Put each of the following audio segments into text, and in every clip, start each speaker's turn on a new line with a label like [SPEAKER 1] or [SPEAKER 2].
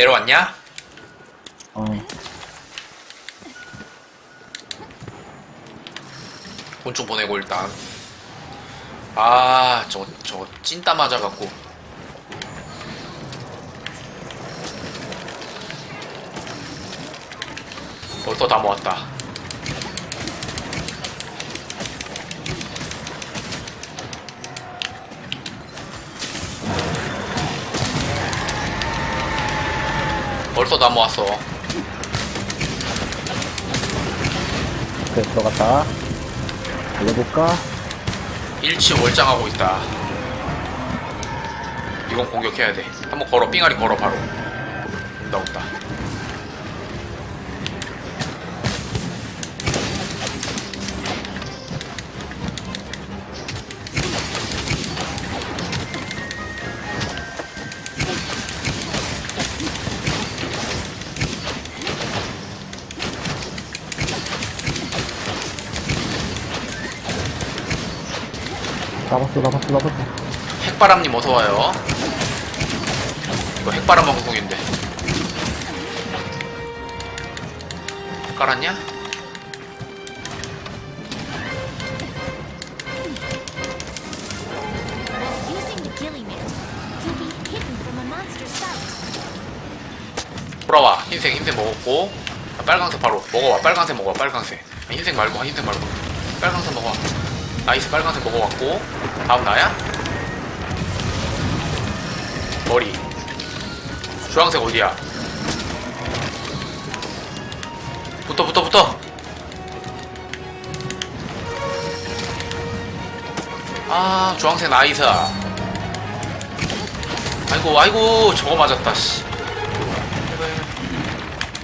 [SPEAKER 1] 내려왔냐?
[SPEAKER 2] 어.
[SPEAKER 1] 곤충 보내고 일단 아 저거 저거 찐따 맞아갖고 벌써 다 모았다 벌써 다 모았어
[SPEAKER 2] 그래, 들어갔다. 달려볼까?
[SPEAKER 1] 일치 월장하고 있다. 이건 공격해야 돼. 한번 걸어, 삥아리 걸어 바로.
[SPEAKER 2] 나봤어, 나봤어, 나봤어.
[SPEAKER 1] 핵바람님 어서 와요. 이거 핵바람 방송인데. 핵 깔았냐? 돌아와. 흰색 흰색 먹었고. 아, 빨강색 바로 먹어와. 빨강색 먹어와. 빨강색. 아, 흰색 말고 흰색 말고. 빨강색 먹어와. 나이스 빨강색 먹어왔고. 다음 나야? 머리. 주황색 어디야? 붙어 붙어 붙어. 아 주황색 나이스. 아이고 아이고 저거 맞았다 씨.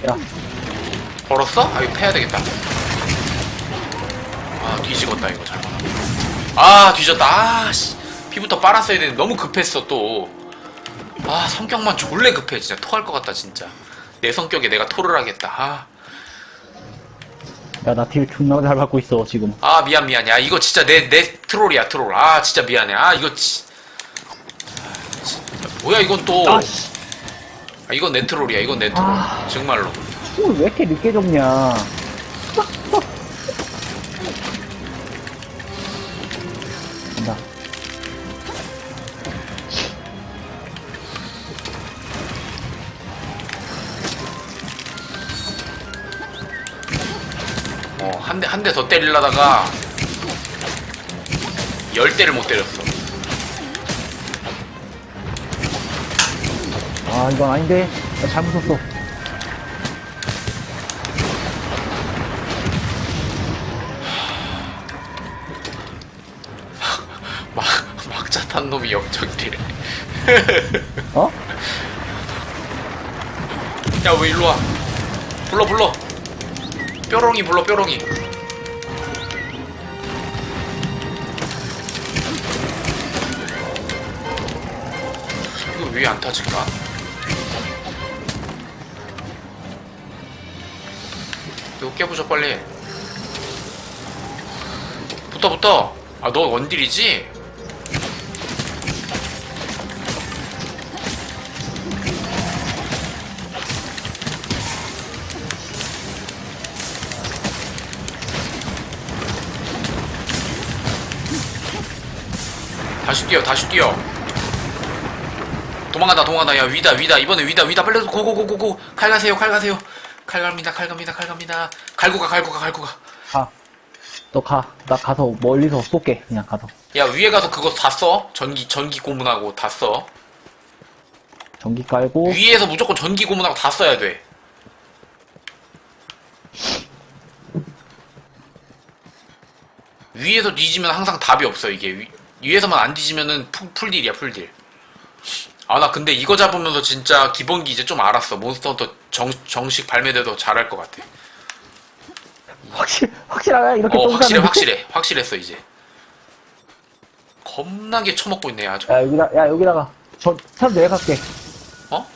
[SPEAKER 2] 야,
[SPEAKER 1] 벌었어? 아 이거 패야 되겠다 아 뒤집었다 이거 잘못 아 뒤졌다. 아씨. 피부터 빨았어야 되는데 너무 급했어 또아 성격만 졸래 급해. 진짜 토할 것 같다 진짜. 내 성격에 내가 토를 하겠다. 아,
[SPEAKER 2] 야, 나 딜 존나 잘 받고 있어, 지금.
[SPEAKER 1] 아 미안 미안. 야 이거 진짜 내 내 트롤이야 트롤. 아 진짜 미안해. 아 이거 지... 아, 진짜 뭐야 이건 또.
[SPEAKER 2] 아, 씨.
[SPEAKER 1] 아, 이건 내 트롤이야. 이건 내 트롤.
[SPEAKER 2] 아.
[SPEAKER 1] 정말로.
[SPEAKER 2] 춤을 왜 이렇게 늦게 줬냐.
[SPEAKER 1] 대, 더 때리려다가, 열 대를 못 때렸어.
[SPEAKER 2] 아, 이건 아닌데. 나 잘못 썼어.
[SPEAKER 1] 막, 막자 탄 놈이 역적이래.
[SPEAKER 2] 어?
[SPEAKER 1] 야, 왜 일로 와? 불러, 불러. 뾰롱이 불러, 뾰롱이. 왜안 타질까? 이거 깨부셔, 빨리. 붙어, 붙어. 아, 너 원딜이지? 다시 뛰어 다시 뛰어 도망간다 도망간다. 야 위다 위다. 이번에 위다 위다. 빨리 고고고고고. 칼 가세요 칼 가세요. 칼 갑니다 칼 갑니다 칼 갑니다. 갈고 가 갈고 가 갈고
[SPEAKER 2] 가. 너 가. 나 가서 멀리서 쏠게. 그냥 가서.
[SPEAKER 1] 가야 위에 가서 그거 다 써? 전기 전기 고문하고 다 써?
[SPEAKER 2] 전기 깔고.
[SPEAKER 1] 위에서 무조건 전기 고문하고 다 써야 돼. 위에서 뒤지면 항상 답이 없어 이게. 위, 위에서만 안 뒤지면은 풀, 풀딜이야 풀딜 아 나 근데 이거 잡으면서 진짜 기본기 이제 좀 알았어 몬스터 헌터 정, 정식 발매돼도 잘할 것 같아
[SPEAKER 2] 확실, 확실하게 이렇게
[SPEAKER 1] 어
[SPEAKER 2] 똥
[SPEAKER 1] 확실해
[SPEAKER 2] 싸는?
[SPEAKER 1] 확실해 확실했어 이제 겁나게 처먹고 있네 아주
[SPEAKER 2] 야, 여기다, 야, 여기다가. 저, 탑 내려갈게.
[SPEAKER 1] 어?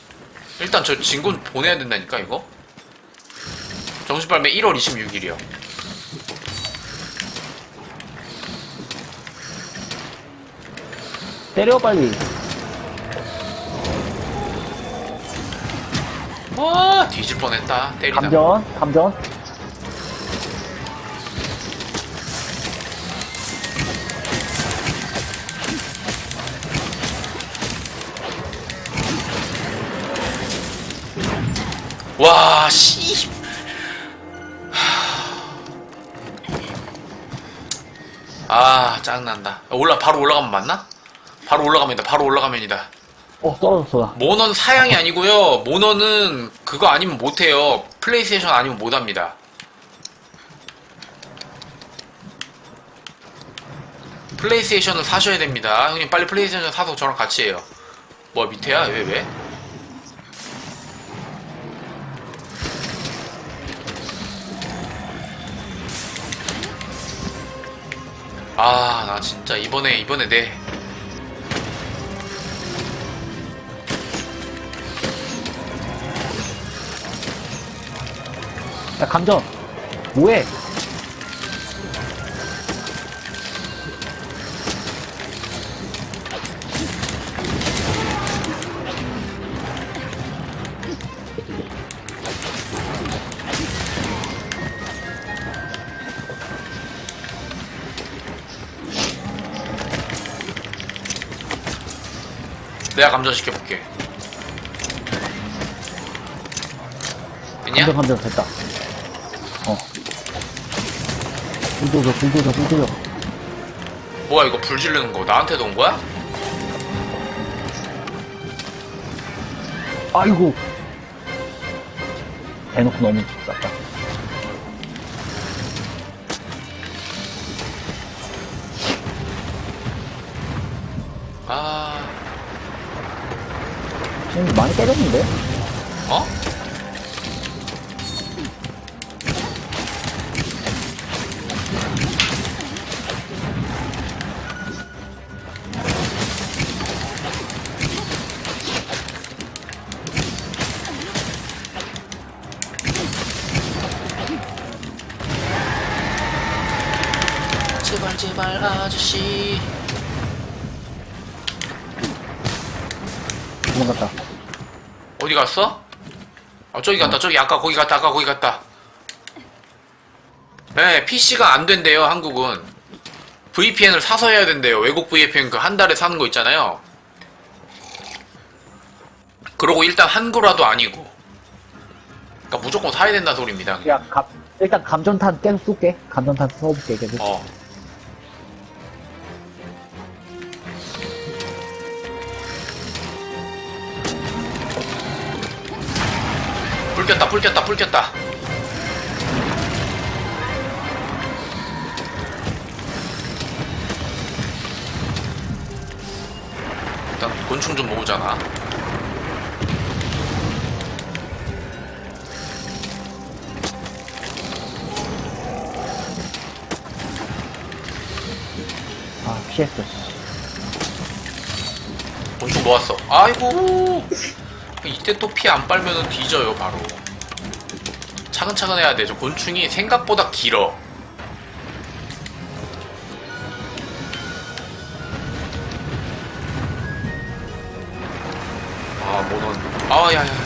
[SPEAKER 1] 일단 저 진군 보내야 된다니까 이거 정식 발매 1월 26일이요
[SPEAKER 2] 때려, 빨리.
[SPEAKER 1] 와 뒤질 뻔했다 때리다
[SPEAKER 2] 감전, 감전.
[SPEAKER 1] 와, 씨. 아, 짜증난다. 올라, 바로 올라가면 맞나? 바로 올라가면이다, 바로 올라가면이다.
[SPEAKER 2] 어, 떨어졌어, 나.
[SPEAKER 1] 모너는 사양이 아니고요. 모너는 그거 아니면 못해요. 플레이스테이션 아니면 못합니다. 플레이스테이션을 사셔야 됩니다. 형님 빨리 플레이스테이션 사서 저랑 같이 해요. 뭐 밑에야? 왜 왜? 아, 나 진짜 이번에 이번에 내
[SPEAKER 2] 야, 감전. 뭐해?
[SPEAKER 1] 내가 감전시켜 볼게. 됐냐?
[SPEAKER 2] 감전, 감전, 됐다. 불도저, 불도저, 불도저.
[SPEAKER 1] 뭐야 이거 불 지르는 거 나한테도 온 거야?
[SPEAKER 2] 아이고. 대놓고 너무 쌌다.
[SPEAKER 1] 아,
[SPEAKER 2] 지금 많이 때렸는데?
[SPEAKER 1] 어?
[SPEAKER 2] 도망갔다.
[SPEAKER 1] 어디 갔어? 아 저기 갔다 저기 아까 거기 갔다 아까 거기 갔다 네 PC가 안 된대요 한국은 VPN을 사서 해야 된대요 외국 VPN 그 한 달에 사는 거 있잖아요 그러고 일단 한국라도 아니고 그러니까 무조건 사야 된다는 소리입니다
[SPEAKER 2] 야, 감, 일단 감전탄 계속 쏠게. 감전탄 써볼게, 계속.
[SPEAKER 1] 어 불 꼈다 불 꼈다 불 꼈다. 일단 곤충 좀 모으잖아.
[SPEAKER 2] 아, 피했어, 씨.
[SPEAKER 1] 곤충 모았어. 아이고 이때 또 피 안 빨면은 뒤져요 바로. 차근차근 해야 돼저 곤충이 생각보다 길어. 아 모넌 아야야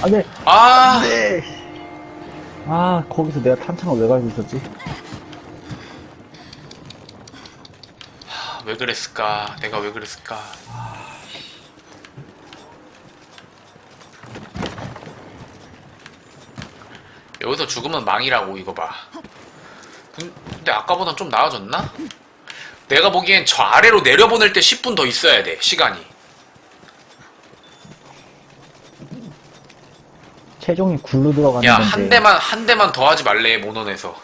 [SPEAKER 1] 막았어
[SPEAKER 2] 아, 네.
[SPEAKER 1] 아
[SPEAKER 2] 아, 거기서 내가 탄창을 왜 갈고 있었지?
[SPEAKER 1] 왜 그랬을까? 내가 왜 그랬을까? 여기서 죽으면 망이라고 이거 봐. 근- 근데 아까보단 좀 나아졌나? 내가 보기엔 저 아래로 내려보낼 때 10분 더 있어야 돼 시간이.
[SPEAKER 2] 체중이 굴로 들어가는
[SPEAKER 1] 야
[SPEAKER 2] 건데.
[SPEAKER 1] 한 대만 한 대만 더 하지 말래 모논에서.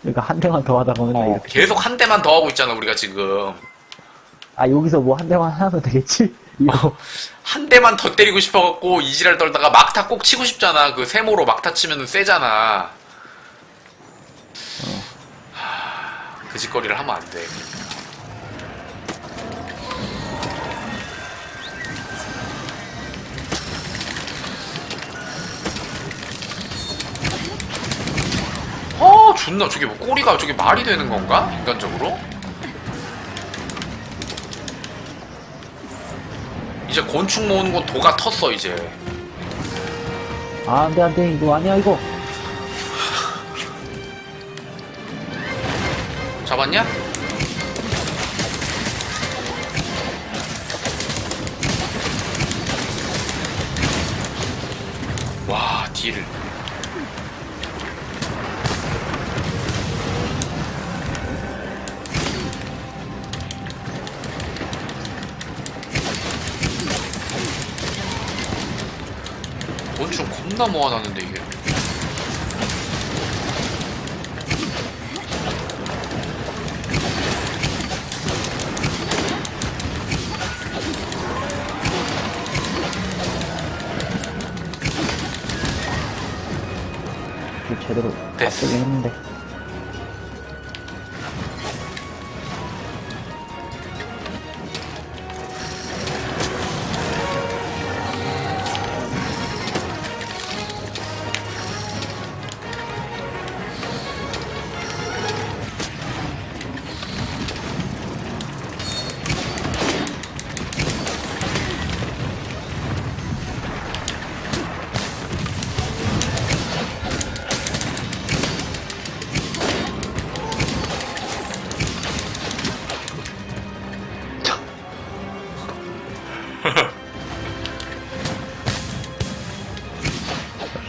[SPEAKER 2] 그러니까 한 대만 더 하다가 맨날
[SPEAKER 1] 어,
[SPEAKER 2] 이렇게.
[SPEAKER 1] 계속 한 대만 더 하고 있잖아 우리가 지금.
[SPEAKER 2] 아, 여기서 뭐 한 대만 하면 되겠지? 이거
[SPEAKER 1] 한 대만 더 때리고 싶어갖고 이지랄 떨다가 막타 꼭 치고 싶잖아. 그 세모로 막타 치면은 세잖아. 하, 그 짓거리를 하면 안 돼. 어, 존나 저게 뭐 꼬리가 저게 말이 되는 건가? 인간적으로? 이제 곤충 모으는 건 도가 텄어 이제.
[SPEAKER 2] 아, 안 돼, 안 돼. 이거 아니야, 이거.
[SPEAKER 1] 잡았냐? 곤충 겁나 모아놨는데 이게
[SPEAKER 2] 제대로
[SPEAKER 1] 됐어.
[SPEAKER 2] 했는데.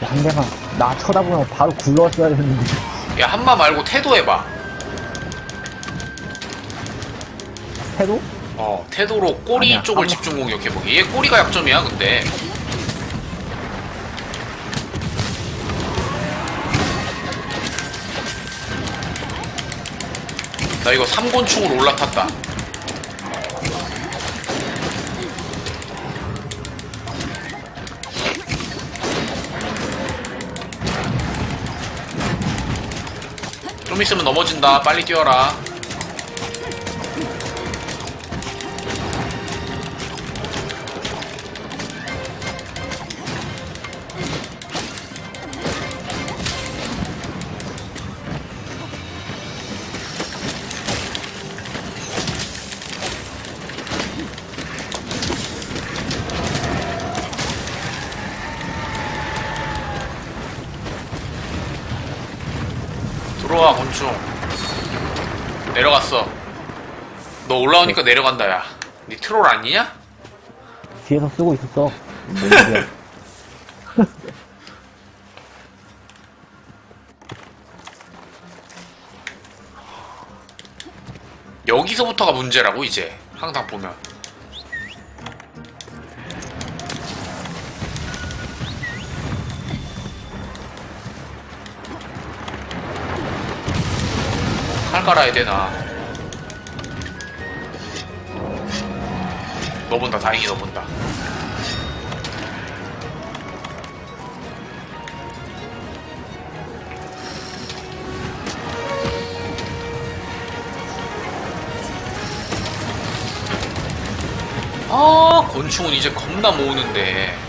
[SPEAKER 2] 역시 한 대만 나 쳐다보면 바로 굴러왔어야 했는데.
[SPEAKER 1] 야 한마 말고 태도 해봐
[SPEAKER 2] 태도?
[SPEAKER 1] 어, 태도로 꼬리
[SPEAKER 2] 아니야,
[SPEAKER 1] 쪽을
[SPEAKER 2] 한번-
[SPEAKER 1] 집중 공격해보기. 얘 꼬리가 약점이야, 근데. 나 이거 삼곤충으로 올라탔다. 좀 있으면 넘어진다. 빨리 뛰어라. 내려갔어 너 올라오니까 내려간다 야 니 트롤 아니냐?
[SPEAKER 2] 뒤에서 쓰고 있었어. 뭔 소리야.
[SPEAKER 1] 여기서부터가 문제라고 이제 항상 보면 칼 갈아야 되나? 너 본다 다행히 너 본다. 아 곤충은 이제 겁나 모으는데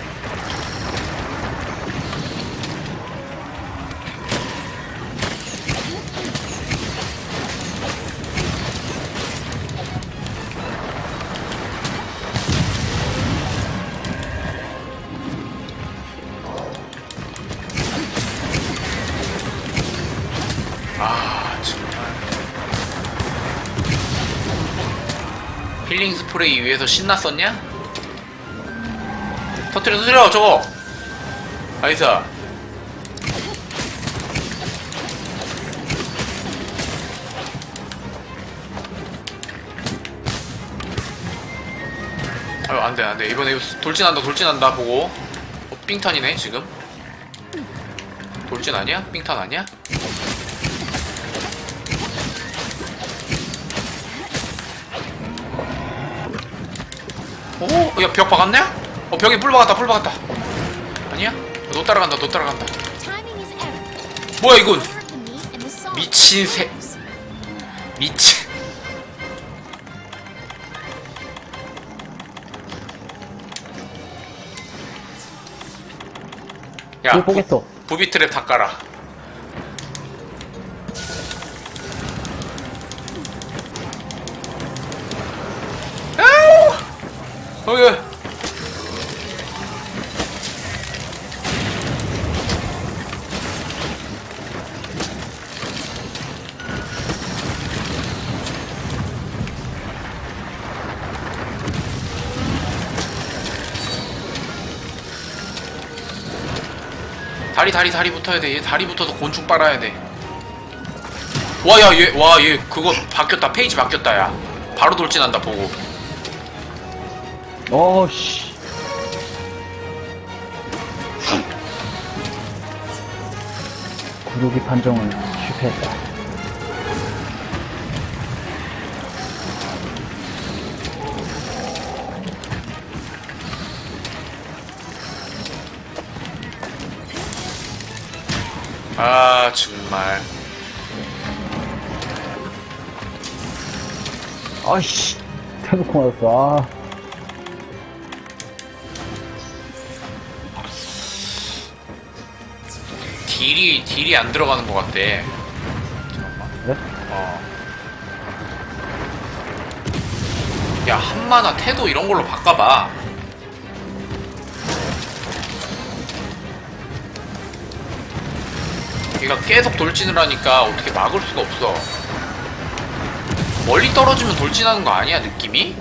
[SPEAKER 1] 힐링 스프레이 위에서 신났었냐? 터트려 터트려 저거 나이스 아유 안돼 안돼 이번에 돌진한다 돌진한다 보고 어, 삥탄이네 지금 돌진 아니야? 삥탄 아니야? 오, 야, 벽 박았네? 어, 벽에 뿔 박았다, 뿔 박았다. 아니야? 너 따라간다, 너 따라간다. 뭐야, 이건? 미친 새, 미친. 야,
[SPEAKER 2] 못 보겠어.
[SPEAKER 1] 부비 트랩 다 깔아. 아우! 어이. 다리 다리 다리 붙어야 돼. 얘 다리 붙어서 곤충 빨아야 돼. 와 야 얘 와 얘 그거 바뀌었다. 페이지 바뀌었다 야. 바로 돌진한다 보고.
[SPEAKER 2] 어씨. 구독이 판정은 실패했다.
[SPEAKER 1] 아 정말.
[SPEAKER 2] 아씨. 태도코 맞았어. 아.
[SPEAKER 1] 딜이 딜이 안 들어가는 것 같대. 잠깐만.
[SPEAKER 2] 그래?
[SPEAKER 1] 어. 야 한마나 태도 이런 걸로 바꿔봐. 얘가 계속 돌진을 하니까 어떻게 막을 수가 없어. 멀리 떨어지면 돌진하는 거 아니야 느낌이?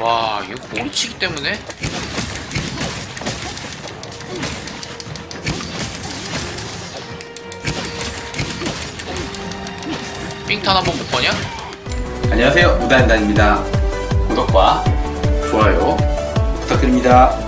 [SPEAKER 1] 와 이거 꼬리치기 때문에? 삥탄 한번 못 거냐?
[SPEAKER 3] 안녕하세요. 무단단입니다. 구독과 좋아요 부탁드립니다